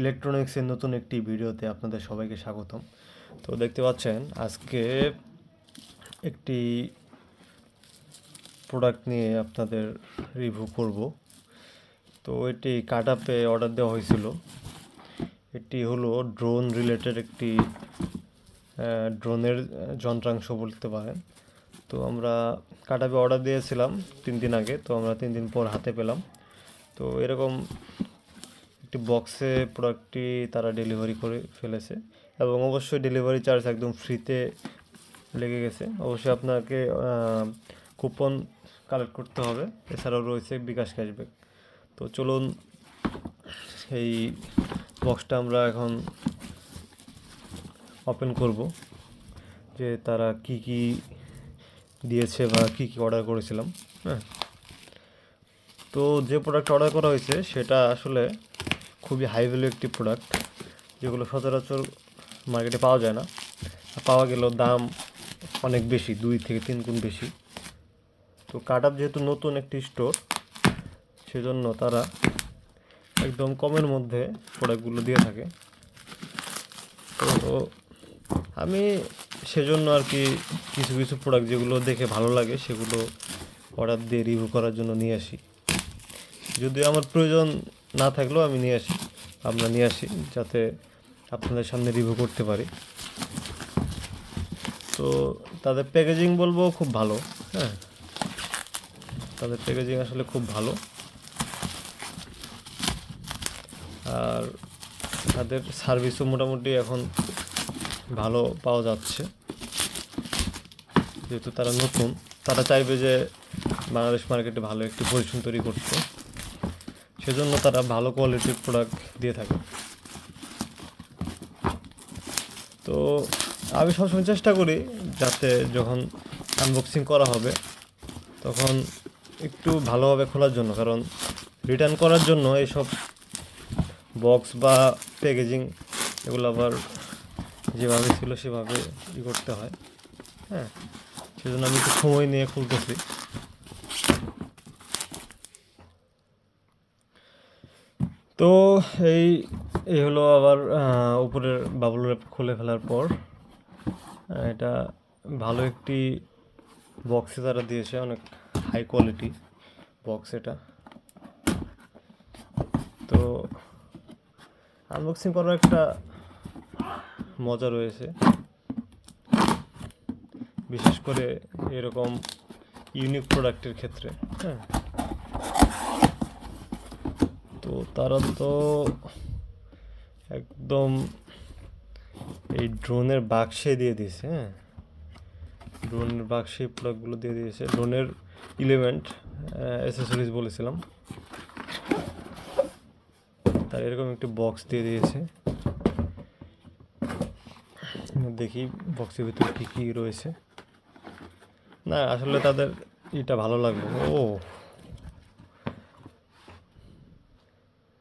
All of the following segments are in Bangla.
ইলেকট্রনিক্সের নতুন একটি ভিডিওতে আপনাদের সবাইকে স্বাগতম। তো দেখতে পাচ্ছেন, আজকে একটি প্রোডাক্ট নিয়ে আপনাদের রিভিউ করব। তো এটি কাট আপে অর্ডার দেওয়া হয়েছিল। এটি হলো ড্রোন রিলেটেড একটি ড্রোনের যন্ত্রাংশ বলতে পারেন। তো আমরা কাটাপে অর্ডার দিয়েছিলাম তিন দিন আগে, তো আমরা তিন দিন পর হাতে পেলাম। তো এরকম একটি বক্সে প্রোডাক্টটি তারা ডেলিভারি করে ফেলেছে এবং অবশ্যই ডেলিভারি চার্জ একদম ফ্রিতে লেগে গেছে। অবশ্যই আপনাকে কুপন কালেক্ট করতে হবে। এছাড়াও রয়েছে বিকাশ ক্যাশব্যাক তো চলুন, এই বক্সটা আমরা এখন ওপেন করব যে তারা কি কি দিয়েছে বা কি কি অর্ডার করেছিলাম হ্যাঁ? তো যে প্রোডাক্ট অর্ডার করা হয়েছে, সেটা আসলে খুবই হাই ভ্যালু একটি প্রোডাক্ট যেগুলো সচরাচর মার্কেটে পাওয়া যায় না। পাওয়া গেলেও দাম অনেক বেশি, দুই থেকে তিন গুণ বেশি। তো কাট আপ যেহেতু নতুন একটি স্টোর সেজন্য তারা একদম কমের মধ্যে প্রোডাক্টগুলো দিয়ে থাকে। তো আমি সেজন্য আর কি কিছু কিছু প্রোডাক্ট যেগুলো দেখে ভালো লাগে, সেগুলো অর্ডার দিয়ে রিভিউ করার জন্য নিয়ে আসি। যদি আমার প্রয়োজন না থাকলেও আমি নিয়ে আসি। আমরা নিয়ে আসি যাতে আপনাদের সামনে রিভিউ করতে পারি। তো তাদের প্যাকেজিং বলব খুব ভালো হ্যাঁ। তাদের প্যাকেজিং আসলে খুব ভালো। আর তাদের সার্ভিসও মোটামুটি এখন ভালো পাওয়া যাচ্ছে। যেহেতু তারা নতুন, তারা চাইবে যে বাংলাদেশ মার্কেটে ভালো একটি পজিশন তৈরি করতে। সেজন্য তারা ভালো কোয়ালিটির প্রোডাক্ট দিয়ে থাকে। তো আমি সবসময় চেষ্টা করি যাতে যখন আনবক্সিং করা হবে, তখন একটু ভালোভাবে খোলার জন্য, কারণ রিটার্ন করার জন্য এইসব বক্স বা প্যাকেজিং এগুলো আবার যেভাবে ছিল সেভাবে ই করতে হয় হ্যাঁ? সেজন্য আমি একটু সময় নিয়ে খুলতেছি। তো এই এই হলো আবার উপরের বাবল র্যাপ খুলে ফেলার পর এটা ভালো একটি বক্সে তারা দিয়েছে, অনেক হাই কোয়ালিটি বক্স এটা। তো আনবক্সিং করার একটা মজা রয়েছে। বিশেষ করে এরকম ইউনিক প্রোডাক্টের ক্ষেত্রে হ্যাঁ। তো তারা তো একদম এই ড্রোনের বাক্সে দিয়ে দিয়েছে হ্যাঁ? ড্রোনের বাক্সে প্রোডাক্টগুলো দিয়ে দিয়েছে। ড্রোনের ইলেভেন্ট অ্যাসেসরিজ বলেছিলাম। তার এরকম একটি বক্স দিয়ে দিয়েছে। দেখি বক্সের ভিতরে কী কী রয়েছে। না, আসলে তাদের এটা ভালো লাগল ও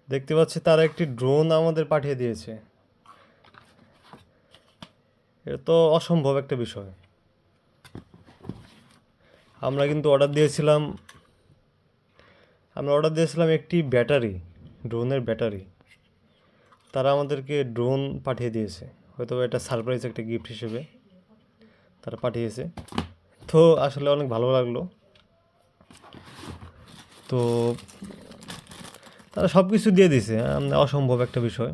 দেখতে পাচ্ছি তারা একটি ড্রোন আমাদের পাঠিয়ে দিয়েছে। এটা তো অসম্ভব একটা বিষয়। আমরা কিন্তু অর্ডার দিয়েছিলাম, আমরা অর্ডার দিয়েছিলাম একটি ব্যাটারি ড্রোনের ব্যাটারি। তারা আমাদেরকে ড্রোন পাঠিয়ে দিয়েছে। হয়তো এটা সারপ্রাইজ একটা গিফট হিসেবে তারা পাঠিয়েছে। তো আসলে অনেক ভালো লাগল। তো তারা সব কিছু দিয়ে দিছে অসম্ভব একটা বিষয়।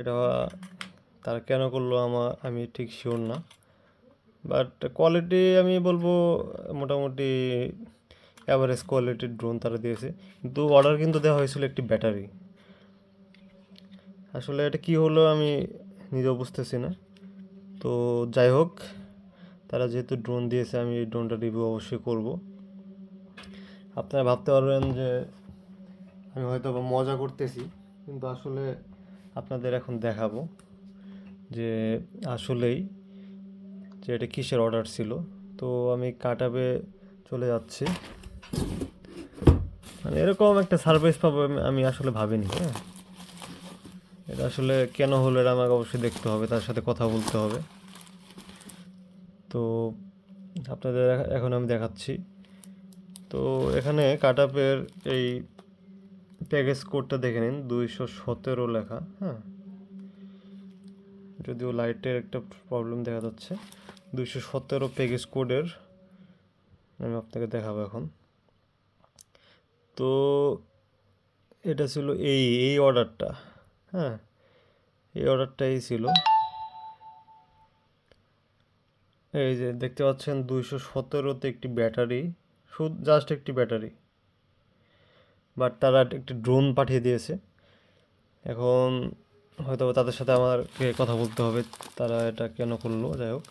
এটা, তারা কেন করল আমার আমি ঠিক শিওর না। বাট কোয়ালিটি আমি বলব, মোটামুটি অ্যাভারেজ কোয়ালিটির ড্রোন তারা দিয়েছে। কিন্তু অর্ডার কিন্তু দেওয়া হয়েছিল একটি ব্যাটারি আসলে এটা কি হলো আমি নিজেও বুঝতেছি না। তো যাই হোক, তারা যেহেতু ড্রোন দিয়েছে, আমি এই ড্রোনটা রিভিউ অবশ্যই করব। আপনারা ভাবতে পারবেন যে আমি হয়তো বা মজা করতেছি, কিন্তু আসলে আপনাদের এখন দেখাবো যে আসলেই যে এটা কিসের অর্ডার ছিল। তো আমি কাটাবে চলে যাচ্ছি। মানে এরকম একটা সারপ্রাইজ পাবো আমি আসলে ভাবিনি হ্যাঁ। এটা আসলে কেন হলো এটা আমাকে অবশ্যই দেখতে হবে, তার সাথে কথা বলতে হবে। তো আপনাদের এখন আমি দেখাচ্ছি। তো এখানে কাটাপের এই প্যাকেজ কোডটা দেখে নিন, দুইশো সতেরো লেখা হ্যাঁ? যদিও লাইটের একটা প্রবলেম দেখা যাচ্ছে। দুইশো সতেরো প্যাকেজ কোডের আমি আপনাকে দেখাবো এখন। তো এটা ছিল এই এই অর্ডারটা হ্যাঁ? এই অর্ডারটাই ছিল। এই যে দেখতে পাচ্ছেন, দুইশো সতেরোতে একটি ব্যাটারি শুধু জাস্ট একটি ব্যাটারি বাট তারা একটি ড্রোন পাঠিয়ে দিয়েছে। এখন হয়তো তাদের সাথে আমাকে কথা বলতে হবে, তারা এটা কেন করল, যাই হোক।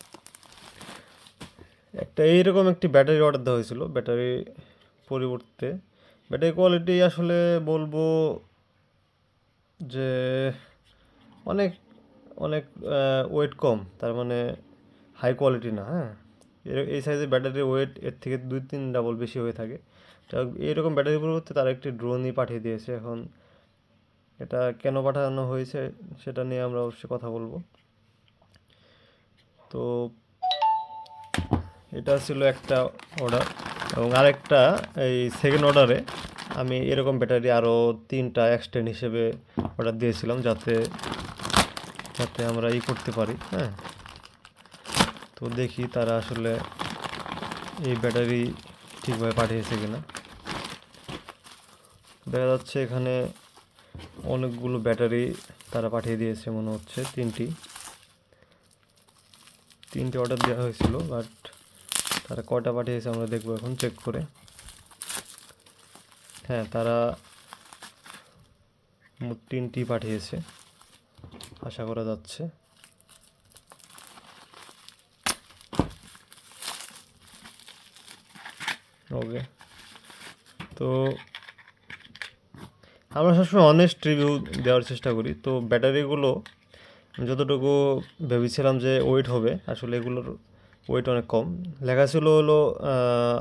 একটা এইরকম একটি ব্যাটারি অর্ডার দেওয়া হয়েছিল ব্যাটারি পরিবর্তে। ব্যাটারি কোয়ালিটি আসলে বলব যে অনেক অনেক ওয়েট কম, তার মানে হাই কোয়ালিটি না হ্যাঁ। এই সাইজের ব্যাটারির ওয়েট এর থেকে দুই তিন ডাবল বেশি হয়ে থাকে। তো এইরকম ব্যাটারির পরিবর্তে তারা একটি ড্রোনই পাঠিয়ে দিয়েছে এখন। এটা কেন পাঠানো হয়েছে সেটা নিয়ে আমরা অবশ্যই কথা বলব। তো এটা ছিল একটা অর্ডার এবং আরেকটা এই সেকেন্ড অর্ডারে আমি এরকম ব্যাটারি আরও তিনটা এক্সটেন্ড হিসেবে অর্ডার দিয়েছিলাম যাতে যাতে আমরা ই করতে পারি হ্যাঁ। তো দেখি তারা আসলে এই ব্যাটারি ঠিকভাবে পাঠিয়েছে কিনা। দেখা যাচ্ছে এখানে অনেকগুলো ব্যাটারি তারা পাঠিয়ে দিয়েছে মনে হচ্ছে, তিনটি। তিনটি অর্ডার দেওয়া হয়েছিল বাট তারা কটা পাঠিয়েছে আমরা দেখব এখন চেক করে। হ্যাঁ তারা মোট তিনটি পাঠিয়েছে, আশা করা যাচ্ছে। ওকে তো আমরা সবসময় অনেস্ট রিভিউ দেওয়ার চেষ্টা করি। তো ব্যাটারিগুলো যতটুকু ভেবেছিলাম যে ওয়েট হবে, আসলে এগুলোর ওয়েট অনেক কম। লেখা ছিল হলো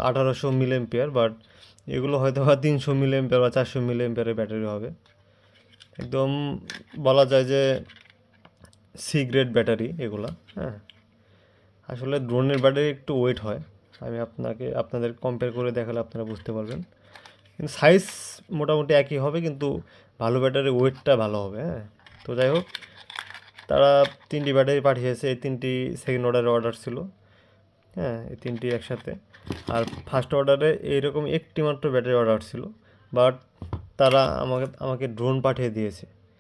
আঠারোশো মিলি এম্পিয়ার বাট এগুলো হয়তো বা তিনশো মিলি এম্পিয়ার বা চারশো মিলি ব্যাটারি হবে। একদম বলা যায় যে সি ব্যাটারি এগুলা হ্যাঁ। আসলে ড্রোনের ব্যাটারি একটু ওয়েট হয়। আমি আপনাকে, আপনাদের কম্পেয়ার করে দেখালে আপনারা বুঝতে পারবেন। কিন্তু সাইজ মোটামুটি একই হবে, কিন্তু ভালো ব্যাটারির ওয়েটটা ভালো হবে হ্যাঁ। তো যাই হোক, তারা তিনটি ব্যাটারি পাঠিয়েছে, এই তিনটি সেকেন্ড অর্ডারের অর্ডার ছিল হ্যাঁ এই তিনটি একসাথে। আর ফার্স্ট অর্ডারে এইরকম একটি মাত্র ব্যাটারি অর্ডার ছিল বাট তারা আমাকে আমাকে ড্রোন পাঠিয়ে দিয়েছে।